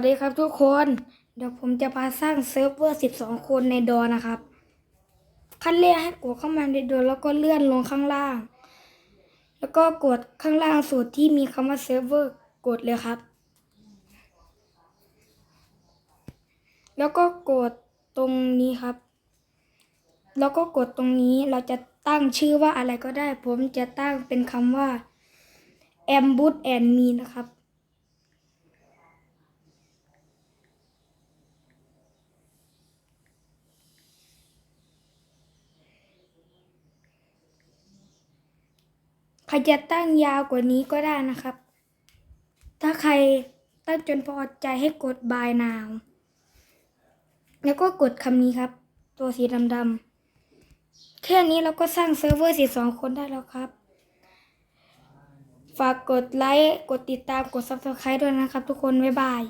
สวัสดีครับทุกคน เดี๋ยวผมจะพาสร้างเซิร์ฟเวอร์ 12 คนในดอนะครับ ขั้นแรกให้กดเข้ามาในดอแล้วก็เลื่อนลงข้างล่าง แล้วก็กดข้างล่างสุดที่มีคำว่าเซิร์ฟเวอร์กดเลยครับ แล้วก็กดตรงนี้ครับ แล้วก็กดตรงนี้เราจะตั้งชื่อว่าอะไรก็ได้ ผมจะตั้งเป็นคำว่า a m b u s and me นะครับ ครจะตั้งยาวกว่านี้ก็ได้นะครับ ถ้าใครตั้งจนพอใจให้กด by now แล้วก็กดคำนี้ครับ ตัวสีดำๆแค่นี้เราก็สร้างเซิร์ฟเวอร์12คนได้แล้วครับ ฝากกดไลค์ กดติดตาม กด subscribe ด้วยนะครับทุกคน บ๊ายบาย